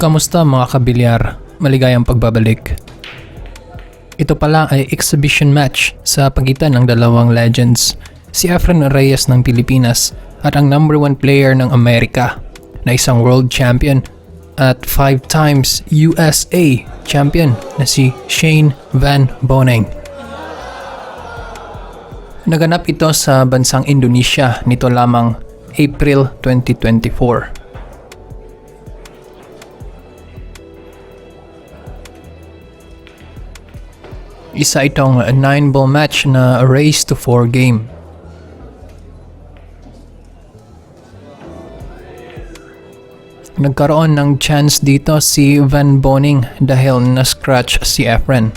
Kamusta mga kabilyar? Maligayang pagbabalik. Ito pala ay exhibition match sa pagitan ng dalawang legends, si Efren Reyes ng Pilipinas at ang number one player ng Amerika na isang world champion at five times USA champion na si Shane Van Boning. Naganap ito sa bansang Indonesia nito lamang April 2024. Isa itong 9-ball match na race to 4 game. Nagkaroon ng chance dito si Van Boning dahil na-scratch si Efren.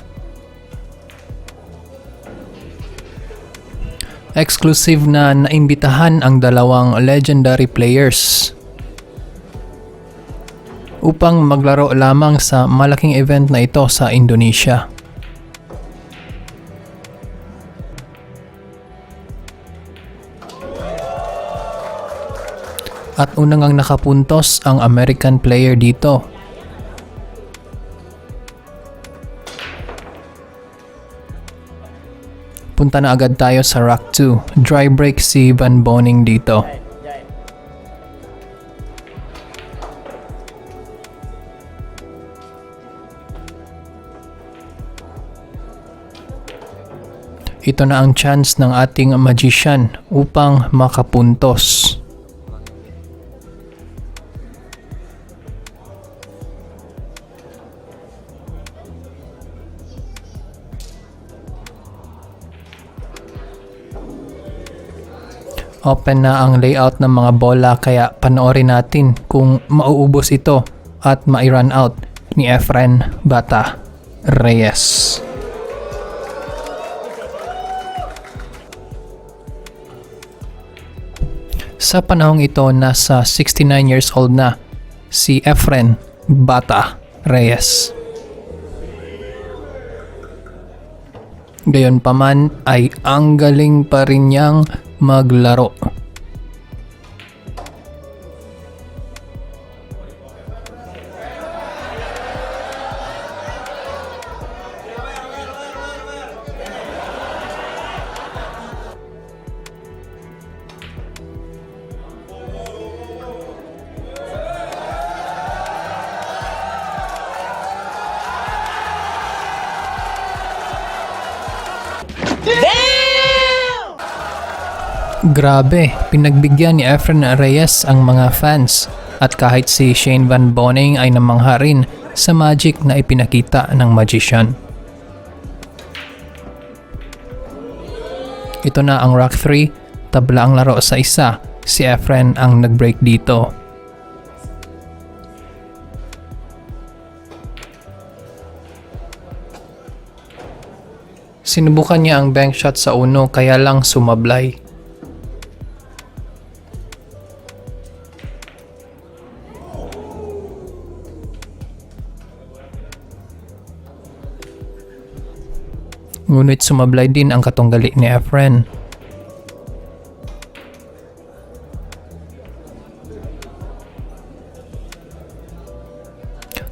Exclusive na naimbitahan ang dalawang legendary players upang maglaro lamang sa malaking event na ito sa Indonesia. At unang ang nakapuntos ang American player dito. Punta na agad tayo sa Rock 2. Dry break si Van Boning dito. Ito na ang chance ng ating magician upang makapuntos. Open na ang layout ng mga bola kaya panoorin natin kung mauubos ito at mai-run out ni Efren Bata Reyes. Sa panahong ito, nasa 69 years old na si Efren Bata Reyes. Gayon pa man ay ang galing pa rin niyang maglaro. Grabe, pinagbigyan ni Efren Reyes ang mga fans at kahit si Shane Van Boning ay namangha rin sa magic na ipinakita ng magician. Ito na ang Rock 3, tabla ang laro sa isa, si Efren ang nag-break dito. Sinubukan niya ang bank shot sa uno kaya lang sumablay. Ngunit sumablay din ang katunggali ni Efren.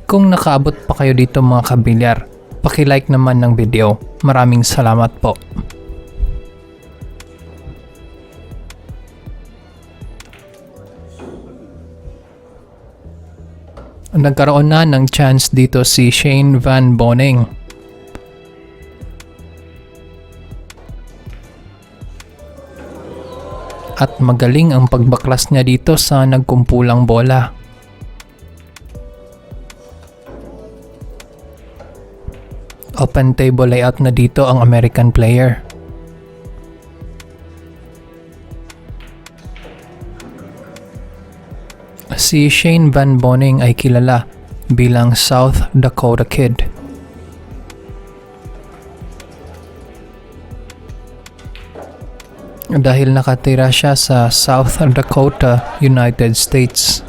Kung nakaabot pa kayo dito mga kabilyar, pakilike naman ng video. Maraming salamat po. Nagkaroon na ng chance dito si Shane Van Boning. at magaling ang pagbaklas niya dito sa nagkumpulang bola. Open table layout na dito ang American player. Si Shane Van Boning ay kilala bilang South Dakota Kid. Dahil nakatira siya sa South Dakota, United States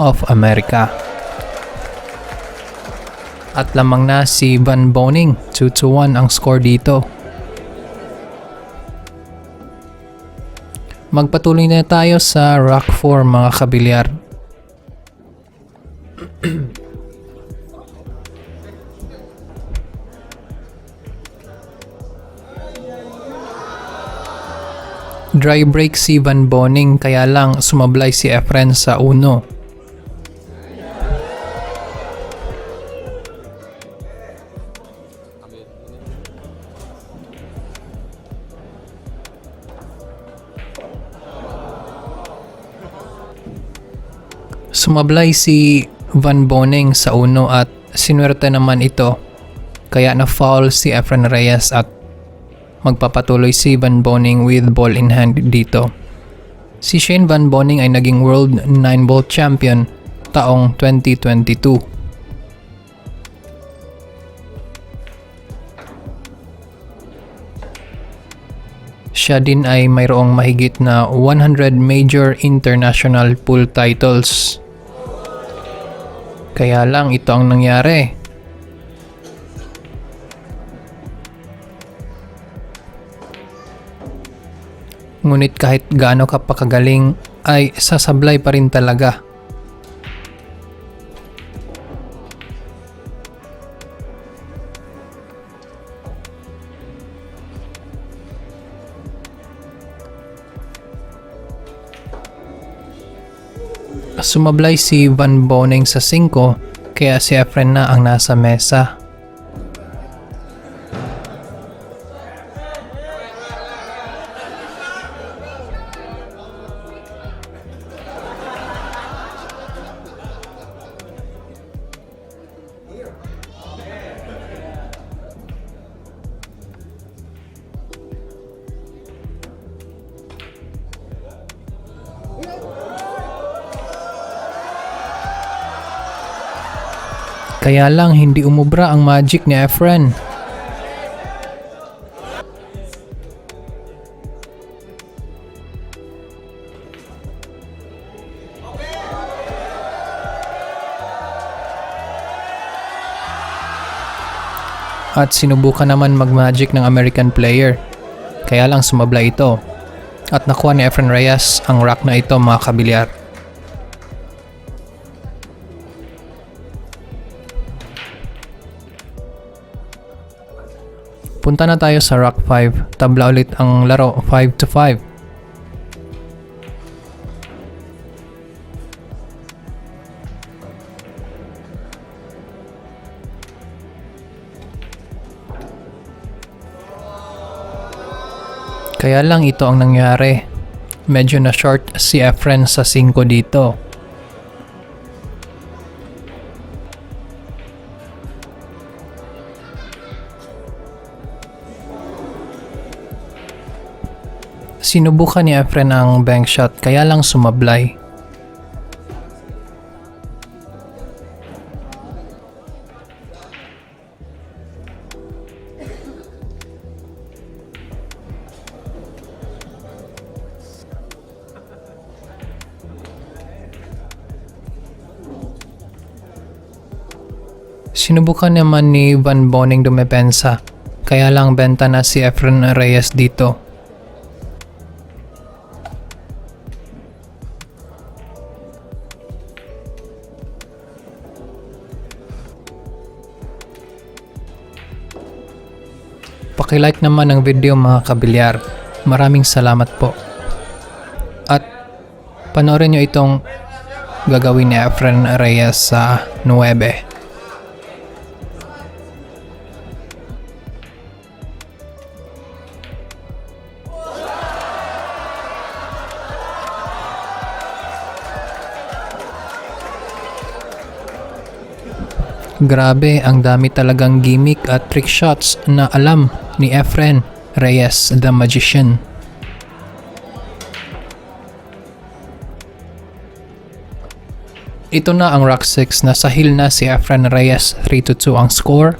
of America. At lamang na si Van Boning, 2 to 1 ang score dito. Magpatuloy na tayo sa Rock 4 mga kabilyar. Dry break si Van Boning kaya lang sumablay si Efren sa uno. Sumablay si Van Boning sa uno at sinwerte naman ito. Kaya na-foul si Efren Reyes at magpapatuloy si Van Boning with ball in hand dito. Si Shane Van Boning ay naging World 9-ball champion taong 2022. Siya din ay mayroong mahigit na 100 major international pool titles. Kaya lang ito ang nangyari. Ngunit kahit gaano ka pa kagaling ay sasablay pa rin talaga. Sumablay si Van Boning sa 5 kaya si Efren na ang nasa mesa. Kaya lang hindi umubra ang magic ni Efren. At sinubukan naman mag-magic ng American player. Kaya lang sumabla ito. At nakuha ni Efren Reyes ang rock na ito mga kabilyar. Punta na tayo sa Rock 5. Tabla ulit ang laro 5 to 5. Kaya lang ito ang nangyari. Medyo na short si Efren sa 5 dito. Sinubukan ni Efren ang bank shot kaya lang sumablay. Sinubukan naman ni Van Boning dumepensa kaya lang benta na si Efren Reyes dito. Pakilike naman ang video mga kabilyar. Maraming salamat po. At panoorin nyo itong gagawin ni Efren Reyes sa 9. Grabe, ang dami talagang gimmick at trick shots na alam ni Efren Reyes the Magician. Ito na ang Rock 6 na sahil na si Efren Reyes 3 to 2 ang score.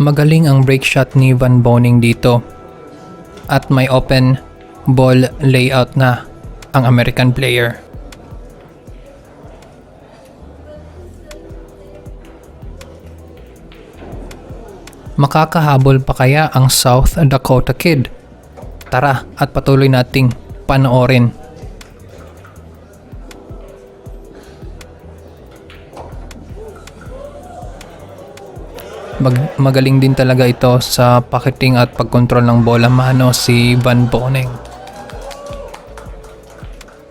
Magaling ang break shot ni Van Boning dito. At may open ball layout na ang American player. Makakahabol pa kaya ang South Dakota Kid? Tara at patuloy nating panoorin. Mag- magaling din talaga ito sa pocketing at pagkontrol ng bola mano si Van Boning.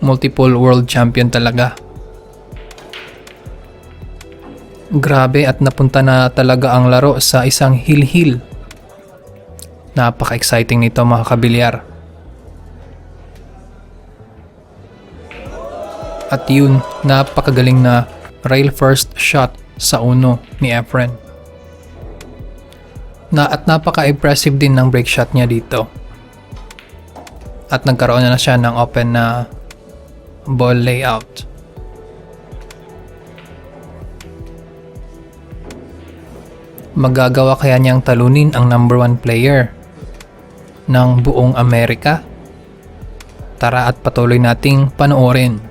Multiple world champion talaga. Grabe at napunta na talaga ang laro sa isang hill-hill. Napaka-exciting nito mga kabilyar. At yun, napakagaling na rail first shot sa uno ni Efren. Na at napaka-impressive din ng break shot niya dito. At nagkaroon na, siya ng open na ball layout. Magagawa kaya niyang talunin ang number one player ng buong Amerika? Tara at patuloy nating panoorin.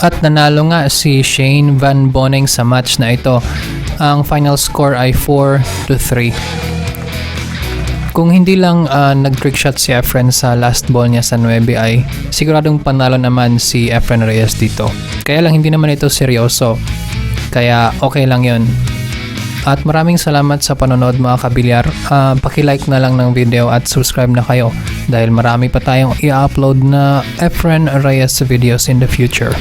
At nanalo nga si Shane Van Boning sa match na ito. Ang final score ay 4 to 3. Kung hindi lang ah, nag-trick shot si Efren sa last ball niya sa 9 ay siguradong panalo naman si Efren Reyes dito. Kaya lang hindi naman ito seryoso. Kaya okay lang yon. At maraming salamat sa panonood mga kabilyar. Ah, paki-like na lang ng video at subscribe na kayo dahil marami pa tayong i-upload na Efren Reyes videos in the future.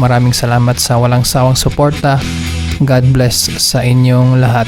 Maraming salamat sa walang sawang suporta. God bless sa inyong lahat.